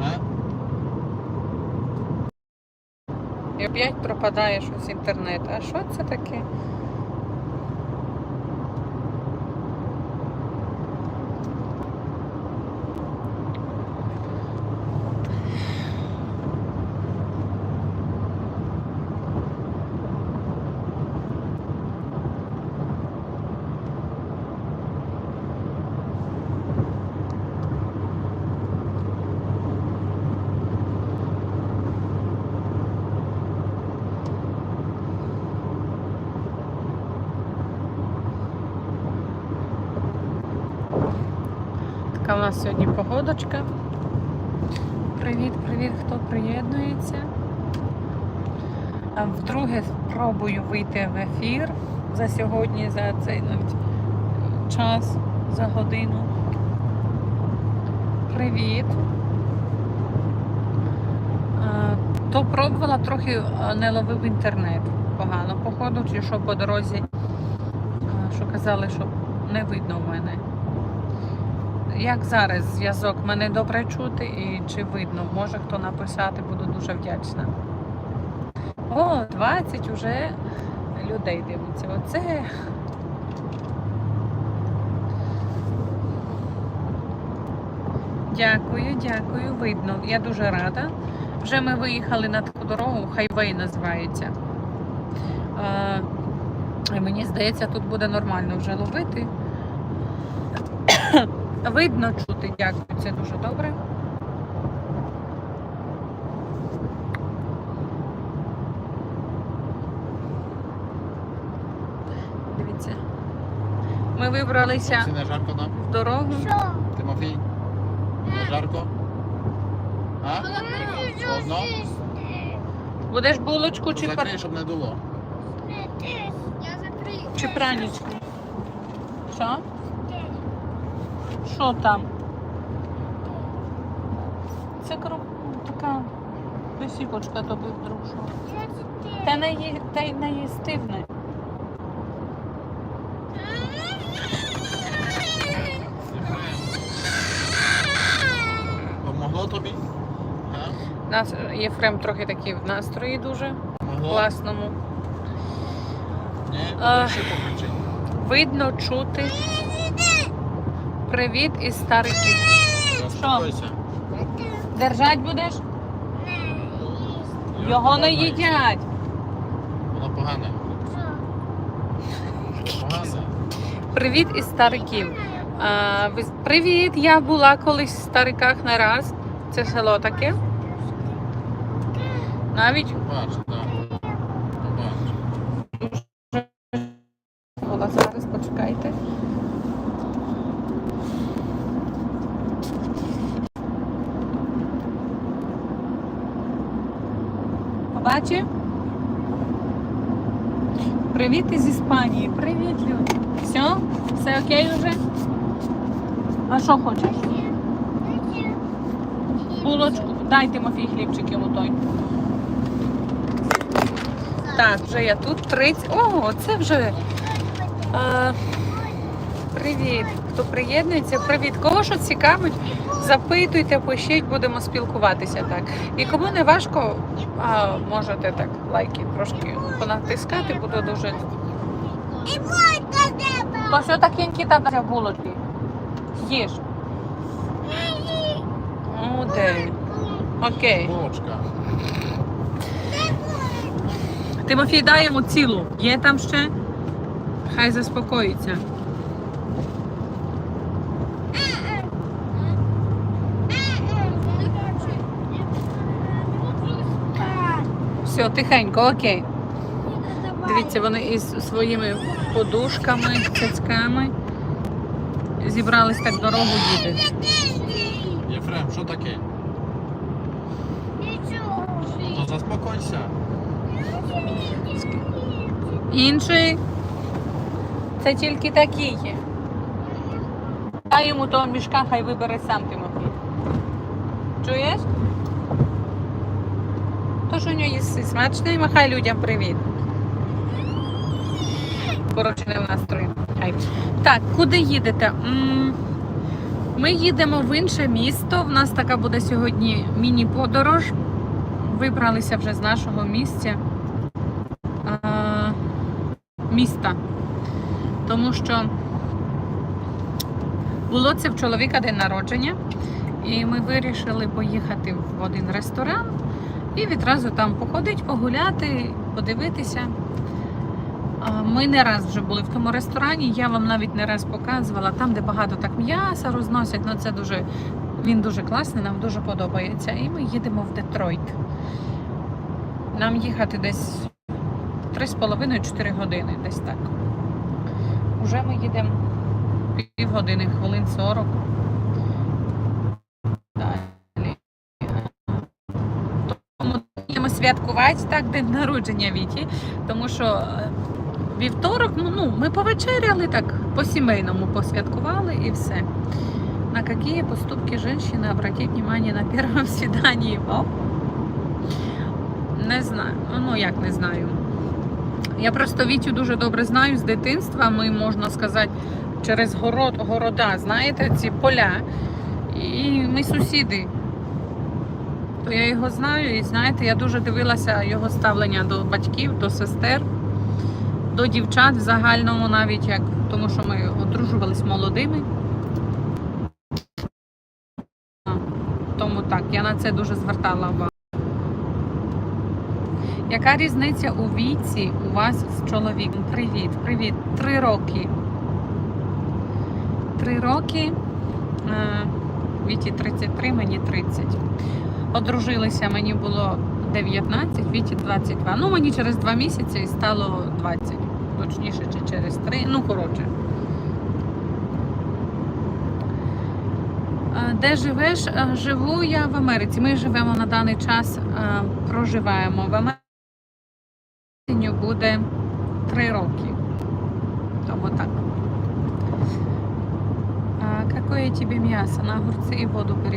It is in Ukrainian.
А? І опять пропадає щось інтернет. А що це таке? Така в нас сьогодні погодочка. Привіт, привіт, хто приєднується. А Вдруге спробую вийти в ефір за сьогодні, за цей навіть час, за годину. Привіт. То пробувала трохи не ловив інтернет погано, походу, чи що по дорозі, що казали, що не видно в мене. Як зараз зв'язок мене добре чути і чи видно? Може хто написати, буду дуже вдячна. О, 20 уже людей дивиться. Оце. Дякую, дякую, видно. Я дуже рада. Вже ми виїхали на таку дорогу, хайвей називається. Е, мені здається, тут буде нормально вже ловити. Видно чути, дякую, це дуже добре. Дивіться. Ми вибралися не жарко нам? в дорогу. Тимофій? Не жарко? А? Одно? Будеш булочку чи, пар... Закрий, щоб не дуло. Я закрию. чи пранічку? Що? Що там? Це кру... така посіпочка тобі вдруг що. Та не, ї... та й не їстивне. Помогло тобі? Нас Єфрем трохи такий в настрої дуже Помогло? класному. Ні? А. Ще. Видно чути. Привіт із стариків. Заспокойся. Держать будеш? Його не їдять. Воно погане. Погане. Привіт із стариків. А, ви... Привіт! Я була колись в стариках не раз. Це село таке. Навіть Бач, так. Бач. була зараз, почекайте. Побачив? Привіт із Іспанії. Привіт, люди. Все? Все окей вже? А що хочеш? Булочку. Дай Тимофій хлібчик йому той. Так, вже я тут 30. О, це вже. А, привіт. Хто приєднується? Привіт. Кого що цікавить? Запитуйте, пишіть, будемо спілкуватися так. І кому не важко, а, можете так лайки трошки понатискати, буду дуже. То що такенькі там на булочки? Їж. Ну, де? Окей. Булочка. Тимофій, дай йому цілу. Є там ще? Хай заспокоїться. Все, тихенько, окей. Дивіться, вони із своїми подушками, цяцьками зібрались так дорогу їде. Єфрем, що таке? Ну заспокойся. Інший це тільки такі є. Дай йому того мішка, хай вибере сам Тимофій. Чуєш? То що у нього їсти смачний, махай людям привіт. Коротше, не в настрої. Хай. Так, куди їдете? Ми їдемо в інше місто. В нас така буде сьогодні міні-подорож. Вибралися вже з нашого місця міста. Тому що було це в чоловіка день народження, і ми вирішили поїхати в один ресторан і відразу там походити, погуляти, подивитися. Ми не раз вже були в тому ресторані. Я вам навіть не раз показувала там, де багато так м'яса розносять. Ну це дуже він дуже класний, нам дуже подобається. І ми їдемо в Детройт. Нам їхати десь 3,5-4 години, десь так. Уже ми їдемо півгодини, хвилин 40. Далі. Тому будемо святкувати так день народження Віті, тому що е, вівторок, ну, ну ми повечеряли так, по-сімейному посвяткували і все. На какие поступки женщины обратить внимание на первом свидании? Оп. Не знаю. Ну як не знаю. Я просто Вітю дуже добре знаю з дитинства. Ми, можна сказати, через город, города, знаєте, ці поля. І ми сусіди. То я його знаю, і знаєте, я дуже дивилася його ставлення до батьків, до сестер, до дівчат в загальному навіть як, тому що ми одружувались молодими. Тому так, я на це дуже звертала увагу. Яка різниця у віці у вас з чоловіком? Привіт, привіт. Три роки. Три роки. Е, Віті 33, мені 30. Одружилися, мені було 19, Віті 22. Ну, мені через два місяці і стало 20. Точніше, чи через три. Ну, коротше. Де живеш? Живу я в Америці. Ми живемо на даний час, проживаємо в Америці. Буде три роки. Тому так. Какое тебе м'ясо? На огурці і воду бери.